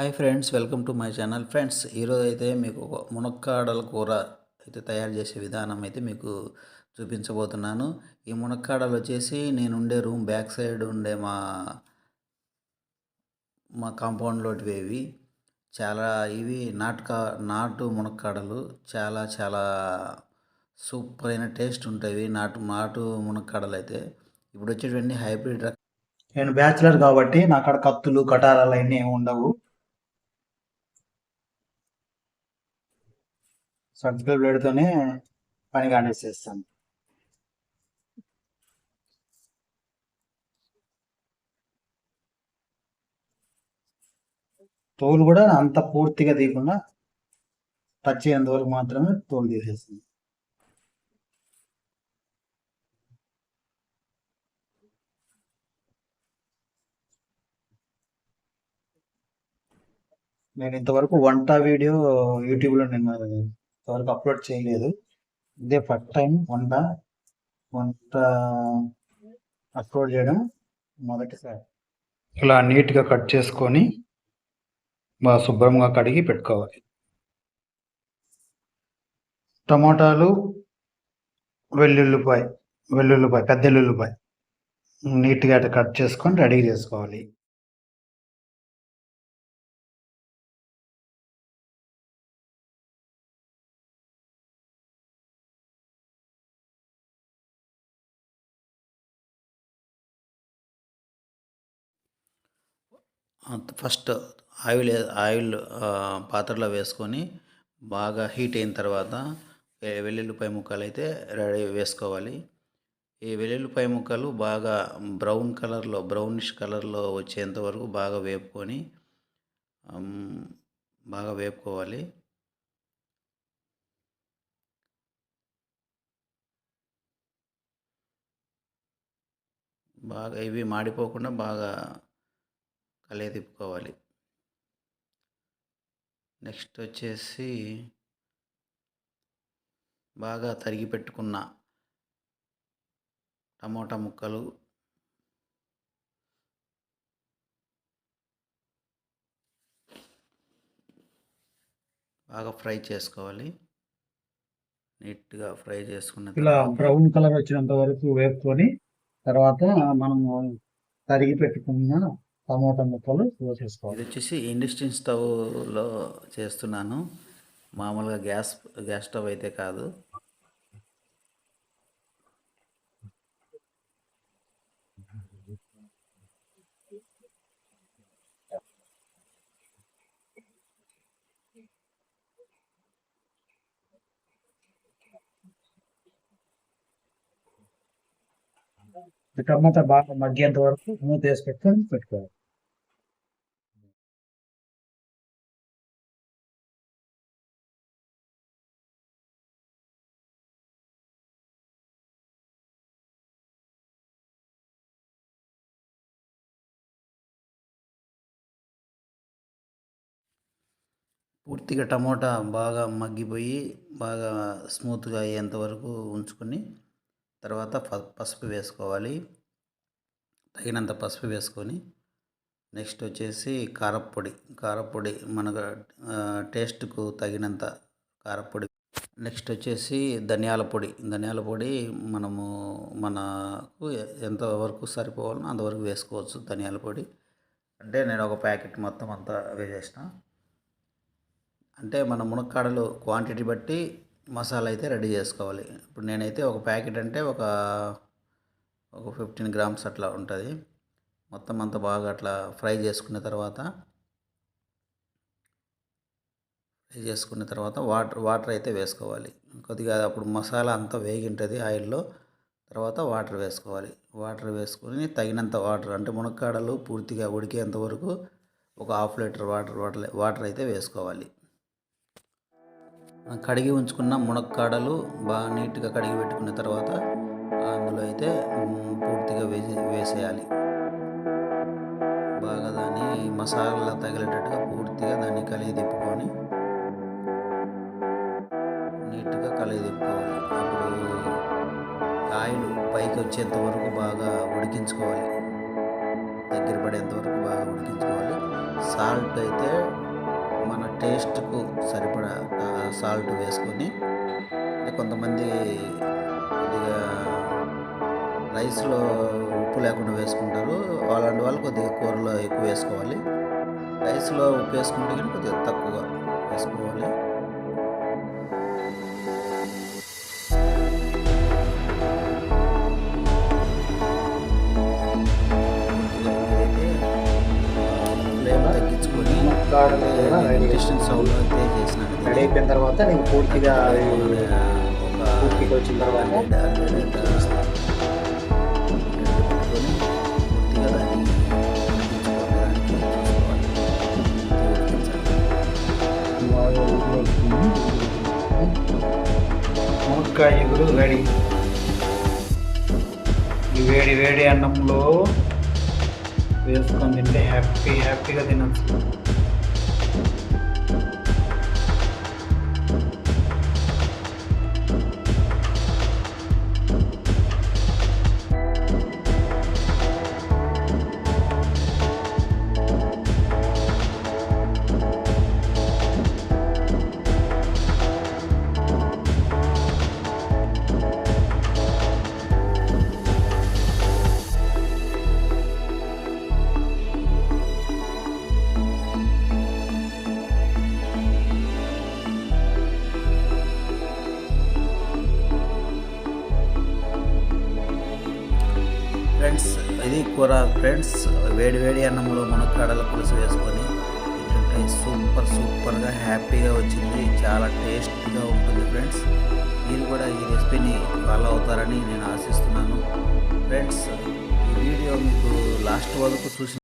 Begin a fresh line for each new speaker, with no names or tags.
Hi friends welcome to my channel. Friends ఈరోజు అయితే మీకు ఒక మునక్కాడల కూర అయితే తయారు చేసే విధానం అయితే మీకు చూపించబోతున్నాను. ఈ మునక్కాడలు వచ్చేసి నేను ఉండే రూమ్ బ్యాక్ సైడ్ ఉండే మా మా కాంపౌండ్లోటివి ఇవి చాలా ఇవి నాటుకా నాటు మునక్కాడలు. చాలా చాలా సూపర్ అయిన టేస్ట్ ఉంటాయి నాటు నాటు మునక్కాడలు అయితే. ఇప్పుడు వచ్చేటువంటి హైబ్రిడ్ రకం
నేను బ్యాచిలర్ కాబట్టి నా అక్కడ కత్తులు కటారాలు అన్నీ ఏమి ఉండవు. సర్జికల్ బ్లేడ్తోనే పని కానిసేస్తాను తోలు కూడా అంత పూర్తిగా తీయకుండా టచ్ అయ్యేంత వరకు మాత్రమే తోలు తీసేస్తుంది నేను ఇంతవరకు వంట వీడియో యూట్యూబ్లో నేను ఇంతవరకు అప్లోడ్ చేయలేదు. ఇదే ఫస్ట్ టైం వంట వంట అప్లోడ్ చేయడం మొదటిసారి. ఇలా నీట్గా కట్ చేసుకొని బాగా శుభ్రంగా కడిగి పెట్టుకోవాలి. టమాటాలు వెల్లుల్లిపాయ వెల్లుల్లిపాయ పెద్ద వెల్లుల్లిపాయ. నీట్గా కట్ చేసుకొని రెడీ చేసుకోవాలి.
ఫస్ట్ ఆయిల్ ఆయిల్ పాత్రలో వేసుకొని బాగా హీట్ అయిన తర్వాత వెల్లుల్లిపాయ ముక్కలు అయితే రెడీ వేసుకోవాలి. ఈ వెల్లుల్లిపాయ ముక్కలు బాగా బ్రౌన్ కలర్లో బ్రౌనిష్ కలర్లో వచ్చేంత వరకు బాగా వేపుకొని బాగా వేపుకోవాలి. బాగా ఇవి మాడిపోకుండా బాగా కలియ తిప్పుకోవాలి నెక్స్ట్ వచ్చేసి బాగా తరిగి పెట్టుకున్న టమోటా ముక్కలు. బాగా ఫ్రై చేసుకోవాలి. నీట్గా ఫ్రై చేసుకున్న
ఇలా బ్రౌన్ కలర్ వచ్చినంత వరకు వేపుకొని తర్వాత మనము తరిగి పెట్టుకున్న టమోటా ముక్కలు
ఇది
వేసేసుకోవాలి
వచ్చేసి ఇండక్షన్ స్టవ్లో చేస్తున్నాను. మామూలుగా గ్యాస్ గ్యాస్ స్టవ్ అయితే కాదు.
టమాటా బాగా మగ్గేంత వరకు మూత వేసి పెట్టుకొని పెట్టుకోవాలి.
పూర్తిగా టమోటా బాగా మగ్గిపోయి బాగా స్మూత్గా అయ్యేంత వరకు ఉంచుకొని తర్వాత ప- పసుపు వేసుకోవాలి. తగినంత పసుపు వేసుకొని నెక్స్ట్ వచ్చేసి కారపొడి కారప్పొడి మనకు టేస్ట్కు తగినంత కారప్పొడి. నెక్స్ట్ వచ్చేసి ధనియాల పొడి. ధనియాల పొడి మనము మనకు ఎంతవరకు సరిపోవాలో అంతవరకు వేసుకోవచ్చు ధనియాల పొడి. అంటే నేను ఒక ప్యాకెట్ మొత్తం అంతా వేసేసిన. అంటే మన మునక్కాడలు క్వాంటిటీ బట్టి మసాలా అయితే రెడీ చేసుకోవాలి. ఇప్పుడు నేనైతే ఒక ప్యాకెట్ అంటే ఒక ఒక ఫిఫ్టీన్ గ్రామ్స్ అట్లా ఉంటుంది. మొత్తం అంతా బాగా అట్లా ఫ్రై చేసుకున్న తర్వాత ఫ్రై చేసుకున్న తర్వాత వాటర్ వాటర్ అయితే వేసుకోవాలి. కొద్దిగా అప్పుడు మసాలా అంతా వేగింటుంది ఆయిల్లో తర్వాత వాటర్ వేసుకోవాలి. వాటర్ వేసుకొని తగినంత వాటర్ అంటే మునక్కాడలు పూర్తిగా ఉడికేంత వరకు ఒక half litre water water water అయితే వేసుకోవాలి. కడిగి ఉంచుకున్న మునక్కాడలు బాగా నీట్గా కడిగి పెట్టుకున్న తర్వాత అందులో అయితే పూర్తిగా వేసి వేసేయాలి. బాగా దాన్ని మసాలా తగిలేటట్టుగా పూర్తిగా దాన్ని కలిగి తిప్పుకొని నీట్గా కలిగి తిప్పుకోవాలి. అప్పుడు ఆయిల్ పైకి వచ్చేంత వరకు బాగా ఉడికించుకోవాలి. దగ్గర పడేంత వరకు బాగా ఉడికించుకోవాలి. సాల్ట్ అయితే టేస్ట్కు సరిపడా సాల్ట్ వేసుకొని కొంతమంది కొద్దిగా రైస్లో ఉప్పు లేకుండా వేసుకుంటారు. అలాంటి వాళ్ళు కొద్దిగా కూరలో ఎక్కువ వేసుకోవాలి. రైస్లో ఉప్పు వేసుకుంటే కానీ కొద్దిగా తక్కువ వేసుకోవాలి. డిస్టెన్స్ అయితే చేసినాను
అయిపోయిన తర్వాత నీకు పూర్తిగా పూర్తిగా వచ్చిన తర్వాత. మునక్కాయ ఇగురు రెడీ. ఈ వేడి వేడి అన్నంలో వేసుకొని తింటే హ్యాపీ హ్యాపీగా తినచ్చు.
కూర ఫ్రెండ్స్ వేడి వేడి అన్నంలో మునక్కాడల పులుసు వేసుకొని తింటుంటే సూపర్ సూపర్గా హ్యాపీగా వచ్చింది. చాలా టేస్ట్గా ఉంటుంది ఫ్రెండ్స్ మీరు కూడా ఈ రెసిపీని ఫాలో అవుతారని నేను ఆశిస్తున్నాను. ఫ్రెండ్స్ ఈ వీడియో మీకు లాస్ట్ వరకు చూసి